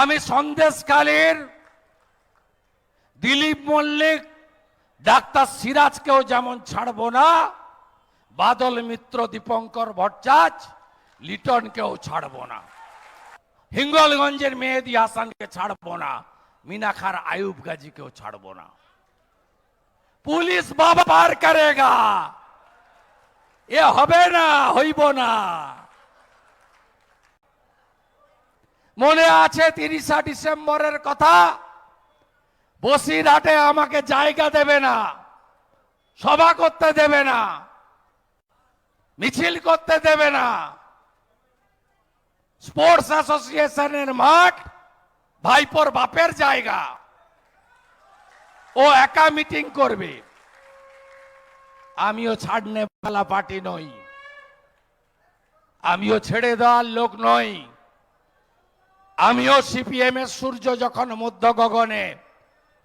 আমি সন্দেশকালের দিলীপ মল্লিক, ডাক্তার সিরাজকেও যেমন ছাড়বো না, বাদল মিত্র দীপঙ্কর ভট্টাচ, লিটনকেও ছাড়বো না। হিঙ্গলগঞ্জের মেহেদি হাসানকে ছাড়বো না মিনাখার আয়ুব গাজীকেও ছাড়বো না। পুলিশ বাবা পার করেগা, এ হবে না, হইব না। মনে আছে তিরিশা ডিসেম্বরের কথা? বসিরহাটে আমাকে জায়গা দেবে না, সভা করতে দেবে না, মিছিল করতে দেবে না। স্পোর্টস অ্যাসোসিয়েশনের মাঠ ভাইপোর বাপের জায়গা। ও একা মিটিং করবে। আমিও ছাড়নে পালা পার্টি নই। আমিও ছেড়ে দেওয়ার লোক নই। আমিও সিপিএম এর সূর্য যখন মধ্য গগনে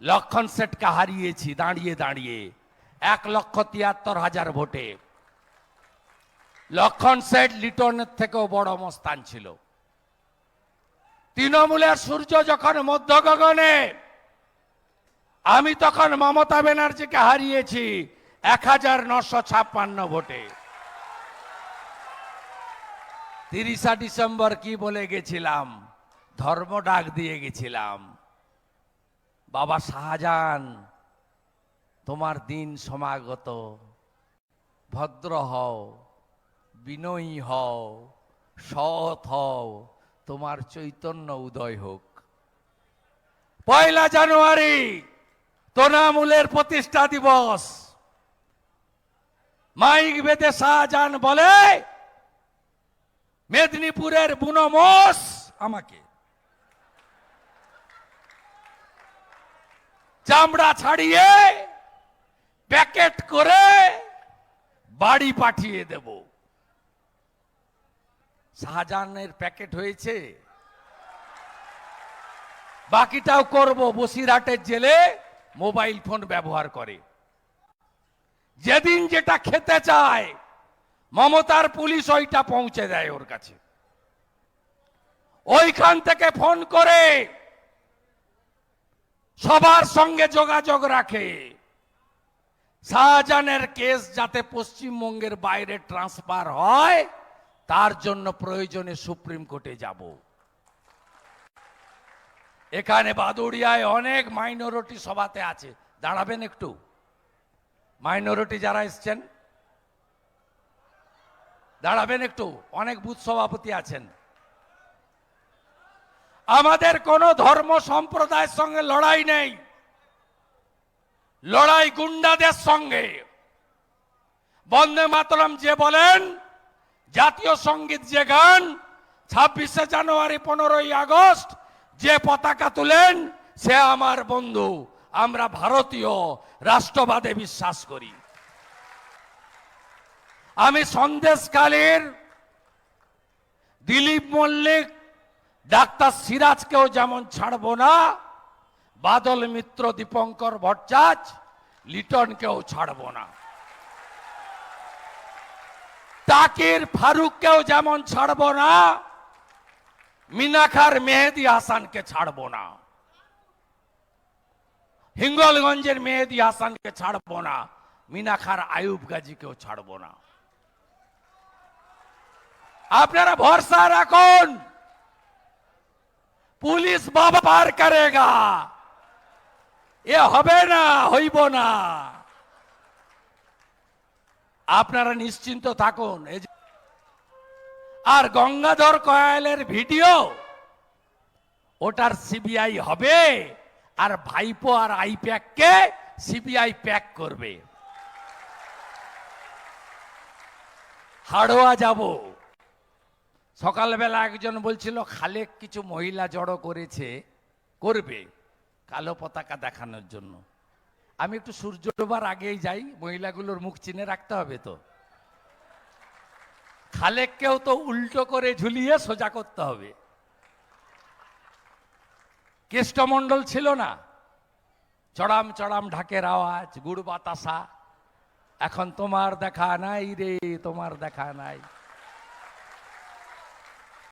লক্ষণ সেটকে হারিয়েছি, দাঁড়িয়ে দাঁড়িয়ে। এক লক্ষ তিয়াত্তর হাজার ভোটে। লক্ষণ সেট লিটনের থেকেও বড় মস্তান ছিল। তৃণমূলের সূর্য যখন মধ্য গগনে আমি তখন মমতা ব্যানার্জিকে হারিয়েছি এক হাজার নশো ছাপ্পান্ন ভোটে। তিরিশা ডিসেম্বর কি বলে গেছিলাম? ধর্ম ডাক দিয়ে গেছিলাম। বাবা শাহজাহান, তোমার দিন সমাগত, ভদ্র হও, বিনয়ী হও, সৎ হও, তোমার চৈতন্য উদয় হোক। পয়লা জানুয়ারি তোনামূলের প্রতিষ্ঠা দিবস। মাইক বেদে শাহজাহান বলে, মেদিনীপুরের বুনমোস আমাকে। চামড়া ছাড়িয়ে প্যাকেট করে বাড়ি পাঠিয়ে দেব। শাহজাহানের প্যাকেট হয়েছে। বাকিটাও করব বসিরহাটের জেলে, মোবাইল ফোন ব্যবহার করে। যেদিন যেটা খেতে চায়, মমতার পুলিশ ওইটা পৌঁছে দেয় ওর কাছে। ওইখান থেকে ফোন করে সবার সঙ্গে যোগাযোগ রাখে। শাহজাহানের কেস যাতে পশ্চিমবঙ্গের বাইরে ট্রান্সফার হয়, তার জন্য প্রয়োজনে সুপ্রিম কোর্টে যাব। এখানে বাদুড়িয়ায় অনেক মাইনরিটি সভাতে আছে। দাঁড়াবেন একটু। মাইনরিটি যারা এসছেন, দাঁড়াবেন একটু। অনেক বুথ সভাপতি আছেন। আমাদের কোন ধর্ম সম্প্রদায়ের সঙ্গে লড়াই নেই। লড়াই গুন্ডাদের সঙ্গে। বন্দে মাতরম যে বলেন, জাতীয় সংগীত যে গান, ছাব্বিশে জানুয়ারি পনেরোই আগস্ট যে পতাকা তুলেন, সে আমার বন্ধু। আমরা ভারতীয়, রাষ্ট্রবাদে বিশ্বাস করি। আমি সন্দেশকালের দিলীপ মল্লিক ডাক্তার সিরাজকেও যেমন ছাড়বো না, বাদল মিত্র দীপঙ্কর ভট্টাচ লিটনকেও ছাড়বো না। তাকির ফারুককেও যেমন ছাড়বো না মিনাখার মেহেদি হাসানকে ছাড়বো না। হিঙ্গলগঞ্জের মেহেদি হাসানকে ছাড়বো না মিনাখার আয়ুব গাজীকেও ছাড়বো না। আপনারা ভরসা রাখুন। পুলিশ বাবা পার করেগা। এ হবে না, হইব না। আপনারা নিশ্চিন্ত থাকুন আর গঙ্গাধর কয়ালের ভিডিও, ওটার সিবিআই হবে, আর ভাইপো আর আইপ্যাককে সিবিআই প্যাক করবে। হাড়োয়া যাব। সকালবেলা একজন বলছিল, খালেক কিছু মহিলা জড়ো করেছে, করবে কালো পতাকা দেখানোর জন্য। আমি একটু সূর্য ডোবার আগেই যাই, মহিলাগুলোর মুখ চিনে রাখতে হবে তো। খালেককেও তো উল্টো করে ঝুলিয়ে সোজা করতে হবে। কেষ্টমণ্ডল ছিল না। চড়াম চড়াম ঢাকের আওয়াজ, গুড় বাতাসা। এখন তোমার দেখা নাই রে, তোমার দেখা নাই।